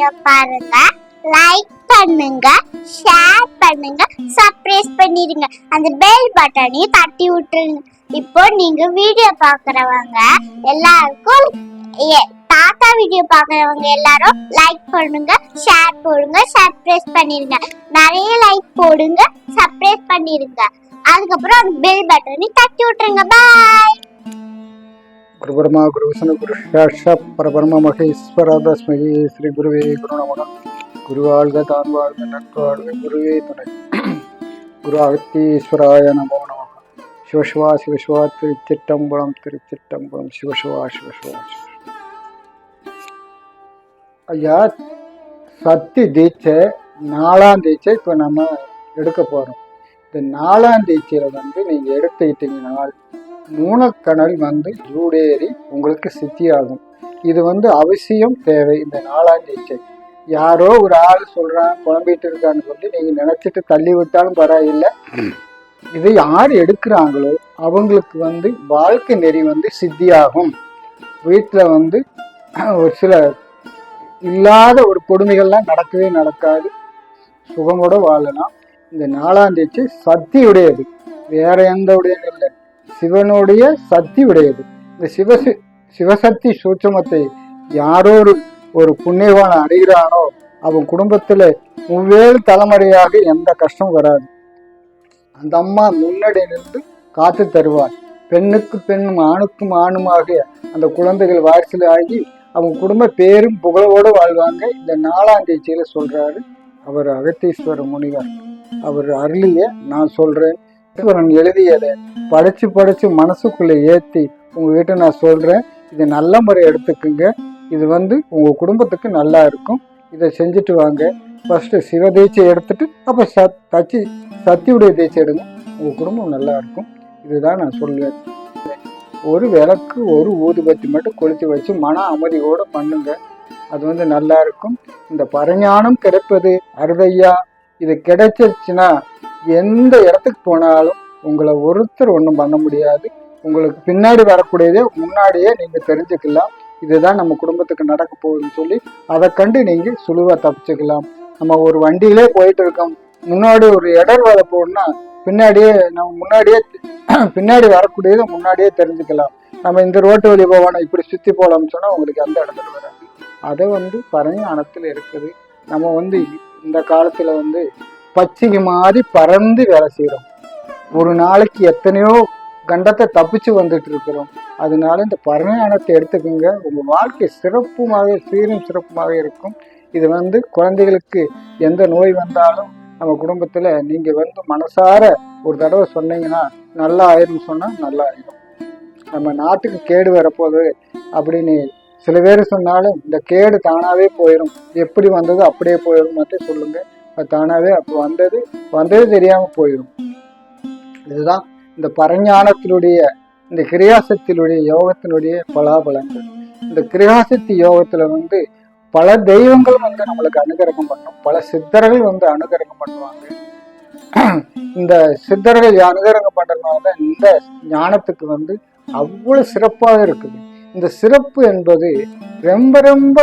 Video பாருங்க. Like பண்ணுங்க share பண்ணுங்க சப்ரைஸ் பண்ணிடுங்க அந்த பெல் பட்டனையும் தட்டி விட்டுருங்க. இப்போ நீங்க வீடியோ பாக்குறவங்க எல்லாருக்கும் தாத்தா வீடியோ பாக்குறவங்க எல்லாரும் லைக் பண்ணுங்க ஷேர் போடுங்க சப்ரைஸ் பண்ணிருங்க. நிறைய லைக் போடுங்க சப்ரைஸ் பண்ணிருங்க. அதுக்கப்புறம் அந்த பெல் பட்டனையும் தட்டி விட்டுருங்க. பாய் குரு பிரம்மா குரு விஷ்ணு குரு சாட்சா பரபரம மகேஸ்வர தஸ்மை ஸ்ரீ குருவே குரு நமக குரு வாழ்க தான் வாழ்க நட்பு வாழ்க குருவே துணை குரு அகத்தீஸ்வராய நமோ நம சிவசிவா சிவசிவா திருச்சிட்டம்பலம் திருச்சிட்டம்பலம் சிவசிவா சிவசிவா ஐயா சக்தி தீட்சை நாலாம் தீட்சை இப்போ நம்ம எடுக்க போகிறோம் இந்த நாலாம் தீட்சையில் வந்து நீங்கள் எடுத்துக்கிட்டீங்கன்னா மூலக்கணல் வந்து ஜூடேறி உங்களுக்கு சித்தியாகும். இது வந்து அவசியம் தேவை இந்த நாலாம் யாரோ ஒரு ஆள் சொல்றான் குழம்பிட்டு இருக்கான்னு சொல்லி நீங்க நினைச்சிட்டு தள்ளி விட்டாலும் பரவாயில்லை. இதை யார் எடுக்கிறாங்களோ அவங்களுக்கு வந்து வாழ்க்கை நெறி வந்து சித்தியாகும். வீட்டில் வந்து ஒரு சில இல்லாத ஒரு கொடுமைகள்லாம் நடக்கவே நடக்காது. சுகமோட வாழலாம். இந்த நாலாம் தேதி சக்தியுடையது. வேற எந்த உடையது இல்லை. சிவனுடைய சக்தி உடையது. இந்த சிவசி சிவசக்தி சூட்சமத்தை யாரோ ஒரு ஒரு புண்ணியவான் அடைகிறானோ அவன் குடும்பத்துல முவ்வேறு தலைமுறையாக எந்த கஷ்டம் வராது. அந்த அம்மா முன்னாடி நின்று காத்து தருவார் பெண்ணுக்கு பெண்ணும் ஆணுக்கும் ஆணுமாக அந்த குழந்தைகள் வாரிசில் ஆகி அவங்க குடும்ப பேரும் புகழோடு வாழ்வாங்க. இந்த நாலாம் தேதியில சொல்றாரு அவர் அகத்தீஸ்வர முனிவர். அவர் அருளிய நான் சொல்றேன். ஈஸ்வரன் எழுதியதை படிச்சு படிச்சு மனசுக்குள்ள ஏத்தி உங்ககிட்ட நான் சொல்றேன். இது நல்ல முறை எடுத்துக்குங்க. இது வந்து உங்க குடும்பத்துக்கு நல்லா இருக்கும். இதை செஞ்சுட்டு வாங்க. ஃபர்ஸ்ட் சிவ தீட்சை எடுத்துட்டு அப்ப சத் தச்சி சத்தியுடைய தீட்சை எடுங்க. உங்க குடும்பம் நல்லா இருக்கும். இதுதான் நான் சொல்லுவேன். ஒரு விளக்கு ஒரு ஊதுபத்தி மட்டும் கொளுத்தி வச்சு மன அமைதியோட பண்ணுங்க. அது வந்து நல்லா இருக்கும். இந்த பரஞானம் கிடைப்பது அருதையா? இது கிடைச்சிருச்சுன்னா எந்த இடத்துக்கு போனாலும் உங்களை ஒருத்தர் ஒன்றும் பண்ண முடியாது. உங்களுக்கு பின்னாடி வரக்கூடியதே முன்னாடியே நீங்கள் தெரிஞ்சுக்கலாம். இதுதான் நம்ம குடும்பத்துக்கு நடக்க போகுதுன்னு சொல்லி அதை கண்டு நீங்கள் சுழுவாக தப்பிச்சுக்கலாம். நம்ம ஒரு வண்டியிலே போயிட்டு இருக்கோம். முன்னாடி ஒரு இடர் வர போடணும்னா பின்னாடியே நம்ம முன்னாடியே பின்னாடி வரக்கூடியதை முன்னாடியே தெரிஞ்சுக்கலாம். நம்ம இந்த ரோட்டு வழி போவோம் இப்படி சுற்றி போகலாம்னு சொன்னால் உங்களுக்கு அந்த இடத்துல வராது. அதை வந்து பரஞானத்தில் இருக்குது. நம்ம வந்து இந்த காலத்தில் வந்து பச்சைக்கு மாதிரி பறந்து வேலை செய்கிறோம் ஒரு நாளைக்கு எத்தனையோ கண்டத்தை தப்பிச்சு வந்துட்டு இருக்கிறோம். அதனால இந்த பரஞானத்தை எடுத்துக்கோங்க. உங்கள் வாழ்க்கை சிறப்புமாக சீரும் சிறப்புமாக இருக்கும். இது வந்து குழந்தைகளுக்கு எந்த நோய் வந்தாலும் நம்ம குடும்பத்தில் நீங்கள் வந்து மனசார ஒரு தடவை சொன்னீங்கன்னா நல்லா ஆயிரும் சொன்னால் நல்லா ஆயிரும். நம்ம நாட்டுக்கு கேடு வரப்போகுது அப்படின்னு சில பேர் சொன்னாலும் இந்த கேடு தானாகவே போயிடும் எப்படி வந்ததோ அப்படியே போயிடும் மட்டும் சொல்லுங்கள் தானாவே அப்போ வந்தது வந்தது தெரியாம போயிடும் இதுதான் இந்த பரஞானத்தினுடைய இந்த கிரியாசத்தினுடைய யோகத்தினுடைய பலாபலங்கள் இந்த கிரியாசக்தி யோகத்துல வந்து பல தெய்வங்கள் வந்து நம்மளுக்கு அனுகிரகம் பண்ணும். பல சித்தர்கள் வந்து அனுகிரகம் பண்ணுவாங்க. இந்த சித்தர்கள் அனுகிரகம் பண்றதுனால தான் இந்த ஞானத்துக்கு வந்து அவ்வளவு சிறப்பாக இருக்குது. இந்த சிறப்பு என்பது ரொம்ப ரொம்ப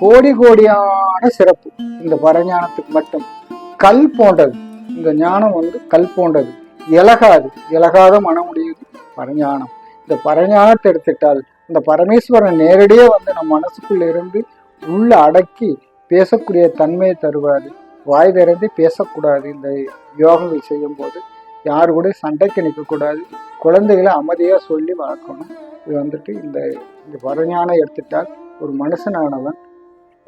கோடி கோடியான சிறப்பு. இந்த பரஞானத்துக்கு மட்டும். கல் போன்றது. இந்த ஞானம் வந்து கல் போன்றது. இலகாது. இலகாத மனமுடையது. பரஞானம் இந்த பரஞானத்தை எடுத்துட்டால் இந்த பரமேஸ்வரன் நேரடியே வந்து நம்ம மனசுக்குள்ள இருந்து உள்ள அடக்கி பேசக்கூடிய தன்மையை தருவாரு. வாய் திறந்து பேசக்கூடாது. இந்த யோகங்கள் செய்யும் போது யாரு கூட சண்டைக்கு நிற்கக்கூடாது. குழந்தைகளை அமைதியாக சொல்லி வளர்க்கணும். இது வந்துட்டு இந்த இந்த பரஞானம் எடுத்துட்டால் ஒரு மனுஷனானவன்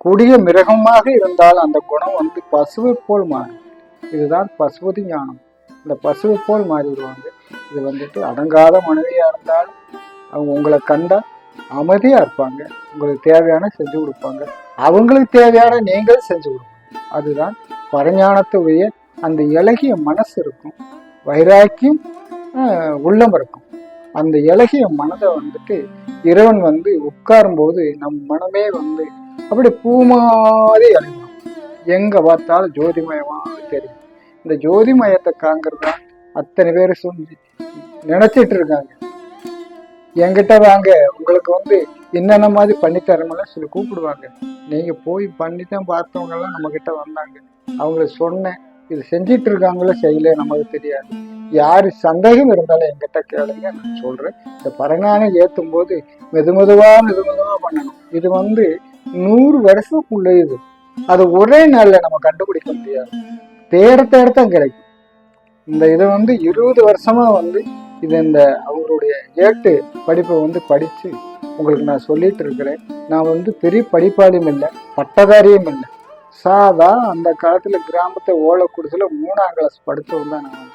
கொடிய மிருகமாக இருந்தால் அந்த குணம் வந்து பசுவை போல் மாறும். இதுதான் பசுபதி ஞானம். இந்த பசுவை போல் மாறிடுவாங்க இது வந்துட்டு அடங்காத மனைவியா இருந்தாலும் அவங்க உங்களை கண்டா அமைதியா இருப்பாங்க. உங்களுக்கு தேவையான செஞ்சு கொடுப்பாங்க. அவங்களுக்கு தேவையான நீங்கள் செஞ்சு கொடுப்பாங்க அதுதான் பரஞானத்துடைய அந்த இலகிய மனசு இருக்கும். வைராக்கியம் உள்ளம் இருக்கும். அந்த இலகிய மனதை வந்துட்டு இறைவன் வந்து உட்காரும்போது நம் மனமே வந்து அப்படி பூ மாதிரி அழியும் எங்க பார்த்தாலும் ஜோதிமயமாக தெரியும். இந்த ஜோதிமயத்தை காங்கிறது அத்தனை பேர் சொல்லி நினைச்சிட்டு இருக்காங்க. என்கிட்ட வாங்க உங்களுக்கு வந்து என்னென்ன மாதிரி பண்ணி தரமெல்லாம் சொல்லி கூப்பிடுவாங்க. நீங்க போய் பண்ணி தான் பார்த்தவங்க எல்லாம் நம்ம கிட்ட வந்தாங்க. அவங்களுக்கு சொன்னேன் இது செஞ்சிட்டு இருக்காங்களோ செய்யல நமக்கு தெரியாது. யாரு சந்தேகம் இருந்தாலும் என்கிட்ட கேளுங்க நான் சொல்றேன். இந்த பரங்கானை ஏத்தும் போது மெது மெதுமெதுவா மெது பண்ணணும். இது வந்து நூறு வருஷத்துக்குள்ளே இது. அது ஒரே நாளில் நம்ம கண்டுபிடிக்க முடியாது. தேட தேட தான் கிடைக்கும். இந்த இதை வந்து இருபது வருஷமா வந்து இது இந்த அவங்களுடைய ஏட்டு படிப்பை வந்து படித்து உங்களுக்கு நான் சொல்லிட்டு இருக்கிறேன். நான் வந்து பெரிய படிப்பாளியும் இல்லை பட்டதாரியும் இல்லை. சாதா அந்த காலத்தில் கிராமத்தை ஓலை குடிசில் மூணாம் கிளாஸ் படித்தவன் தான் நான்.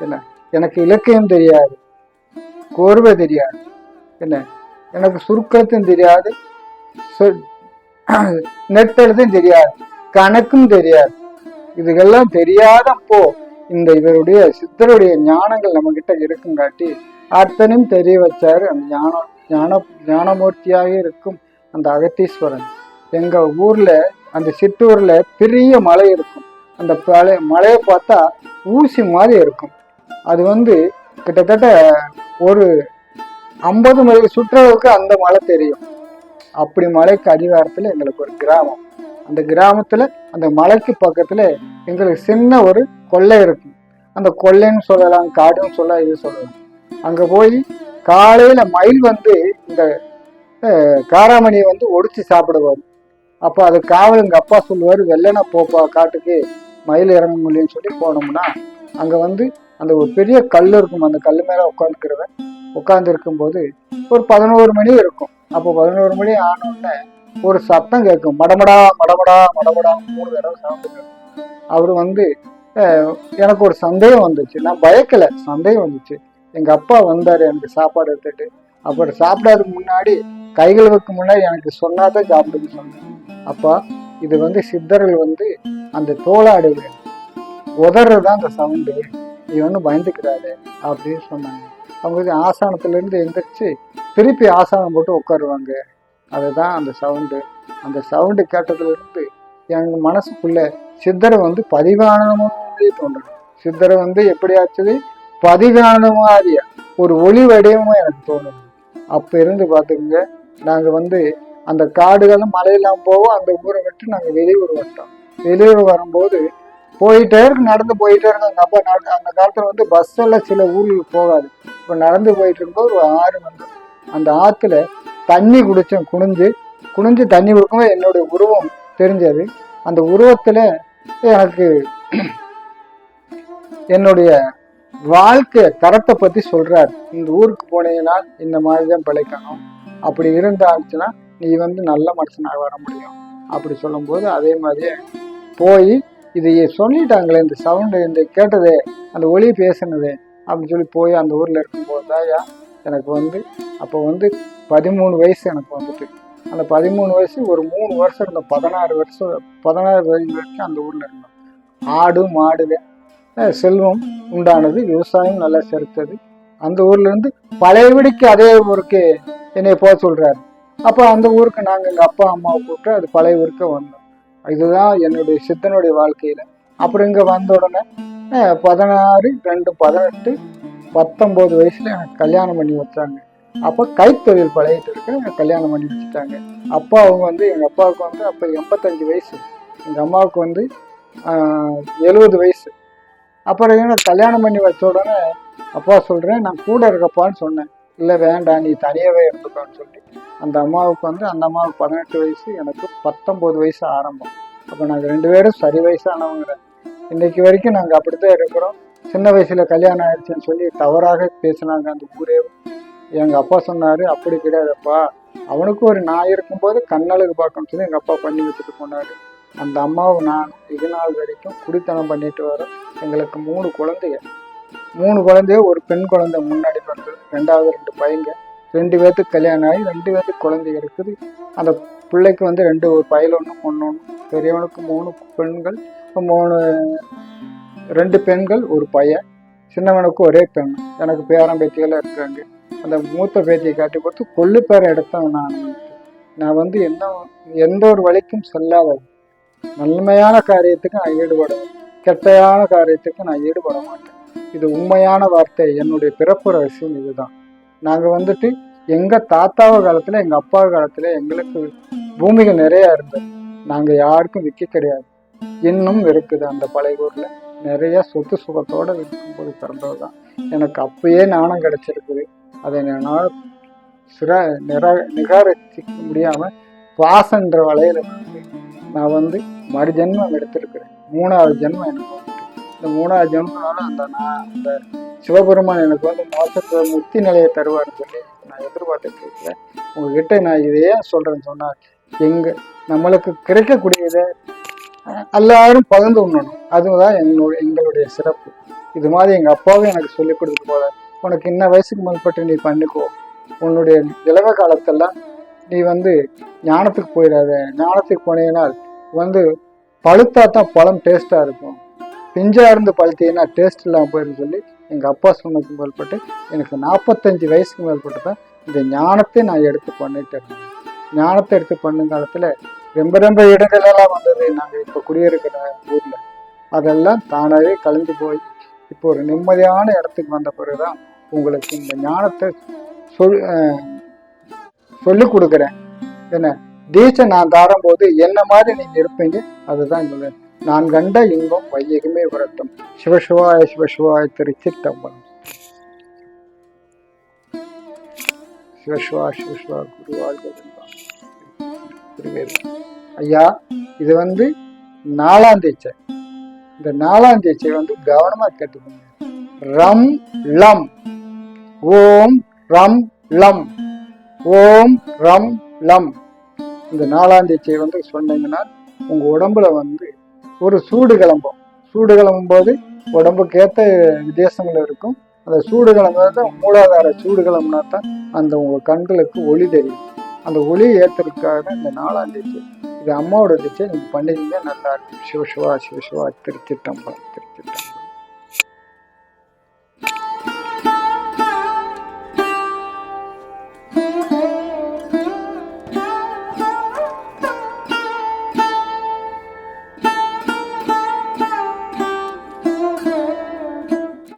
என்ன? எனக்கு இலக்கியம் தெரியாது. கோர்வை தெரியாது. என்ன? எனக்கு சுருக்கத்தும் தெரியாது. நெட்டெழுதும் தெரியாது கணக்கும் தெரியாது. இதுகெல்லாம் தெரியாதப்போ இந்த இவருடைய சித்தருடைய ஞானங்கள் நம்ம கிட்ட இருக்குங்காட்டி அத்தனையும் தெரிய வச்சாரு. அந்த ஞானம் ஞான ஞானமூர்த்தியாக இருக்கும் அந்த அகத்தீஸ்வரன். எங்க ஊர்ல அந்த சிற்றூர்ல பெரிய மலை இருக்கும். அந்த பழைய மலையை பார்த்தா ஊசி மாதிரி இருக்கும். அது வந்து கிட்டத்தட்ட ஒரு ஐம்பது மைல் சுற்றளவுக்கு அந்த மலை தெரியும். அப்படி மலைக்கு அடிவாரத்தில் எங்களுக்கு ஒரு கிராமம். அந்த கிராமத்தில் அந்த மலைக்கு பக்கத்தில் எங்களுக்கு சின்ன ஒரு கொள்ளை இருக்கும். அந்த கொல்லைன்னு சொல்லலாம் காடுன்னு சொல்லலாம் இது சொல்லலாம் அங்கே போய் காலையில் மயில் வந்து இந்த காராமணியை வந்து ஒடிச்சு சாப்பிடுவார். அப்போ அது காவல் எங்கள் அப்பா சொல்லுவார் வெள்ளனை போப்பா காட்டுக்கு மயில் இறங்க முடியும்னு சொல்லி போனோம்னா அங்கே வந்து அந்த ஒரு பெரிய கல் இருக்கும். அந்த கல் மேல உட்காந்துக்கிறவன் உட்கார்ந்து இருக்கும்போது ஒரு பதினோரு மணி இருக்கும். அப்போ பதினோரு மணி ஆனோடனே ஒரு சத்தம் கேட்கும். மடமடா மடமடா மடமடா மூணு தடவை சவுண்டு அவர் வந்து எனக்கு ஒரு சந்தேகம் வந்துச்சு. நான் பயக்கல. சந்தேகம் வந்துச்சு. எங்க அப்பா வந்தாரு. எனக்கு சாப்பாடு எடுத்துட்டு. அப்புறம் சாப்பிடாதுக்கு முன்னாடி கைகளுக்கு முன்னாடி எனக்கு சொன்னாதான் சாப்பிடுன்னு சொன்னேன் அப்பா இது வந்து சித்தர்கள் வந்து அந்த தோளாடு உதறது தான் அந்த சவுண்டு. நீ ஒன்றும் பயந்துக்கிறாரு அப்படின்னு சொன்னாங்க. அவங்க வந்து ஆசானத்துல எந்திரிச்சு திருப்பி ஆசானம் போட்டு உட்காருவாங்க. அதுதான் அந்த சவுண்டு. அந்த சவுண்டு கேட்டதுலேருந்து எங்கள் எங்க மனசுக்குள்ள சித்தரை வந்து பதிவான மாதிரி தோன்றும் சித்தரை வந்து எப்படியாச்சும் பதிவான மாதிரி ஒரு ஒளி வடிவமா எனக்கு தோணும் அப்ப இருந்து பாத்துக்கோங்க நாங்க வந்து அந்த காடுகளும் மலையெல்லாம் போவோம் அந்த ஊரை விட்டு நாங்க வெளியூர் வந்துட்டோம். வெளியூர் வரும்போது போயிட்டே இருக்கு நடந்து போயிட்டே இருக்கு. எங்கள் அப்பா நட- அந்த காலத்தில் வந்து பஸ் எல்லாம் சில ஊருக்கு போகாது. இப்போ நடந்து போயிட்டு இருக்கும்போது ஒரு ஆறு வந்து அந்த ஆற்றுல தண்ணி குடித்தோம் குனிஞ்சு குனிஞ்சு தண்ணி குடிக்கும்போது என்னுடைய உருவம் தெரிஞ்சது. அந்த உருவத்தில் எனக்கு என்னுடைய வாழ்க்கை தரத்தை பற்றி சொல்கிறார் இந்த ஊருக்கு போனீங்கன்னா இந்த மாதிரி தான் பிழைக்கணும். அப்படி இருந்தாச்சுன்னா நீ வந்து நல்ல மனுஷனாக வர முடியும். அப்படி சொல்லும்போது அதே மாதிரியே போய் இது சொல்லிட்டாங்களே இந்த சவுண்டு இந்த கேட்டதே அந்த ஒளி பேசினதே அப்படின்னு சொல்லி போய் அந்த ஊரில் இருக்கும்போது தாயா எனக்கு வந்து அப்போ வந்து பதிமூணு வயசு எனக்கு வந்துட்டு. அந்த பதிமூணு வயசு ஒரு மூணு வருஷம் இருந்தோம். பதினாறு வருஷம் பதினாறு வயசு வரைக்கும் அந்த ஊரில் இருந்தோம். ஆடு மாடுதான் செல்வம் உண்டானது விவசாயம் நல்லா செலுத்தது அந்த ஊர்லேருந்து பழைய பழையபடிக்கு அதே ஊருக்கு என்னை போக சொல்கிறாரு அப்போ அந்த ஊருக்கு நாங்கள் எங்கள் அப்பா அம்மாவை கூப்பிட்டு அது பழைய ஊருக்கு வந்தோம். இதுதான் என்னுடைய சித்தனுடைய வாழ்க்கையில. அப்புறம் இங்கே வந்த உடனே பதினாறு ரெண்டு பதினெட்டு பத்தொம்போது வயசுல எனக்கு கல்யாணம் பண்ணி வச்சாங்க. அப்போ கைத்தொழில் பழகிட்டு இருக்க கல்யாணம் பண்ணி வச்சுட்டாங்க. அப்பா அவங்க வந்து எங்கள் அப்பாவுக்கு வந்து அப்போ எண்பத்தஞ்சு வயசு. எங்கள் அம்மாவுக்கு வந்து எழுபது வயசு. அப்புறம் கல்யாணம் பண்ணி வச்ச உடனே அப்பா சொல்கிறேன் நான் கூட இருக்கப்பான்னு சொன்னேன். இல்லை வேண்டாம் நீ தனியாகவே இருந்துக்கோன்னு சொல்லி அந்த அம்மாவுக்கு வந்து அந்த அம்மாவுக்கு பதினெட்டு வயசு எனக்கு பத்தொம்போது வயசு ஆரம்பம். அப்போ நாங்கள் ரெண்டு பேரும் சரி வயசானவங்க. இன்னைக்கு வரைக்கும் நாங்கள் அப்படி தான் இருக்கிறோம். சின்ன வயசில் கல்யாணம் ஆயிடுச்சுன்னு சொல்லி தவறாக பேசினாங்க அந்த ஊரே. எங்கள் அப்பா சொன்னார் அப்படி கிடையாதுப்பா. அவனுக்கு ஒரு நான் இருக்கும்போது கண்ணழகு பார்க்கணும்னு சொல்லி எங்கள் அப்பா பண்ணி வச்சுட்டு போனார். அந்த அம்மாவை நான் இது நாள் வரைக்கும் குடித்தனம் பண்ணிட்டு வரோம். எங்களுக்கு மூணு குழந்தைங்க மூணு குழந்தைய ஒரு பெண் குழந்தை முன்னாடி பிறந்தது ரெண்டாவது ரெண்டு பையங்க ரெண்டு பேர்த்துக்கு கல்யாணம் ஆகி ரெண்டு பேர்த்துக்கு குழந்தைங்க இருக்குது. அந்த பிள்ளைக்கு வந்து ரெண்டு ஒரு பையல் ஒன்று பொண்ணு ஒன்று பெரியவனுக்கு மூணு பெண்கள் மூணு ரெண்டு பெண்கள் ஒரு பையன். சின்னவனுக்கு ஒரே பெண். எனக்கு பேரன் பேத்திகளாக இருக்காங்க. அந்த மூத்த பேத்தியை காட்டி கொடுத்து கொள்ளு பேர நான். நான் வந்து என்ன எந்த ஒரு வழிக்கும் செல்லாதவன். நன்மையான காரியத்துக்கு நான் ஈடுபடுவேன். கெட்டையான காரியத்துக்கு நான் ஈடுபட மாட்டேன். இது உண்மையான வார்த்தை. என்னுடைய பிறப்பு ரகசியம் இதுதான். நாங்கள் வந்துட்டு எங்கள் தாத்தாவை காலத்தில் எங்கள் அப்பா காலத்தில் எங்களுக்கு பூமிகள் நிறையா இருந்தது. நாங்கள் யாருக்கும் விற்க கிடையாது. இன்னும் இருக்குது அந்த பழைய ஊரில். நிறைய சொத்து சுகத்தோடு இருக்கும்போது பிறந்தது தான் எனக்கு அப்பயே நாணம் கிடைச்சிருக்குது. அதை என்னால் சிற நிரா நிகாரிக்க முடியாமல் பாசன்ற வலையில நான் வந்து மறு ஜென்மம் எடுத்திருக்கிறேன். மூணாவது ஜென்மம் எனக்கு. வந்துட்டு இந்த மூணாவது ஜென்மனால அந்த நான் அந்த சிவபெருமான் எனக்கு வந்து மோசத்துல முக்தி நிலையை தருவார்னு சொல்லி நான் எதிர்பார்த்துட்டு இருக்கிறேன். உங்ககிட்ட நான் இதையே சொல்றேன்னு சொன்னால் எங்க நம்மளுக்கு கிடைக்கக்கூடியதை எல்லாரும் பகிர்ந்து உண்ணணும் அதுதான் என்னுடைய எங்களுடைய சிறப்பு. இது மாதிரி எங்க அப்பாவும் எனக்கு சொல்லிக் கொடுத்து போல உனக்கு இன்ன வயசுக்கு மேற்பட்டு நீ பண்ணிக்கோ. உன்னுடைய இளவ காலத்தெல்லாம் நீ வந்து ஞானத்துக்கு போயிடாத. ஞானத்துக்கு போனீங்கனால் வந்து பழுத்தா தான் பழம் டேஸ்டா இருக்கும். பிஞ்சா இருந்து பழுத்தீங்கன்னா டேஸ்ட் இல்லாமல் போயிடும் சொல்லி எங்கள் அப்பா சொன்னதுக்கு மேற்பட்டு எனக்கு நாற்பத்தஞ்சு வயசுக்கு மேற்பட்டு தான் இந்த ஞானத்தை நான் எடுத்து பண்ணிட்டு இருந்தேன் ஞானத்தை எடுத்து பண்ணும் காலத்தில் ரொம்ப ரொம்ப இடங்களெல்லாம் வந்தது. நாங்கள் இப்போ குடியிருக்கிற ஊரில். அதெல்லாம் தானாகவே கலைஞ்சு போய் இப்போ ஒரு நிம்மதியான இடத்துக்கு வந்த பிறகு தான் உங்களுக்கு இந்த ஞானத்தை சொல் சொல்லிக் கொடுக்குறேன். என்ன? தீட்சை நான் தாரும்போது என்ன மாதிரி நீங்கள் இருப்பீங்க அதுதான் சொல்லுவேன் நான் கண்ட இன்பம் வையகமே வரட்டும். சிவசிவாய சிவசிவாய திருச்சிட்டம்பலம் சிவசிவா சிவசிவா குருவாழ்வதென்றான் ஐயா இது வந்து நாலாம் தீட்சை. இந்த நாலாம் தீட்சை வந்து கவனமா கேட்டுக்கோங்க. ரம் லம். ஓம் ரம் லம். ஓம் ரம் லம். இந்த நாலாம் தீட்சை வந்து சொன்னீங்கன்னா உங்க உடம்புல வந்து ஒரு சூடு கிளம்பும். சூடு கிளம்பும் போது உடம்புக்கு ஏற்ற வித்தியாசங்கள் இருக்கும். அந்த சூடு கிளம்புறது மூலாதார சூடு கிளம்புனா தான் அந்த உங்க கண்களுக்கு ஒளி தெரியும். அந்த ஒளி ஏற்றுறதுக்காக தான் இந்த நாலாம் தேதி இது அம்மாவோட திச்சை நீங்க பண்ணிருந்தேன் நல்லா இருக்கும். சிவசிவா சிவசிவா திருச்சிட்டம்பலம்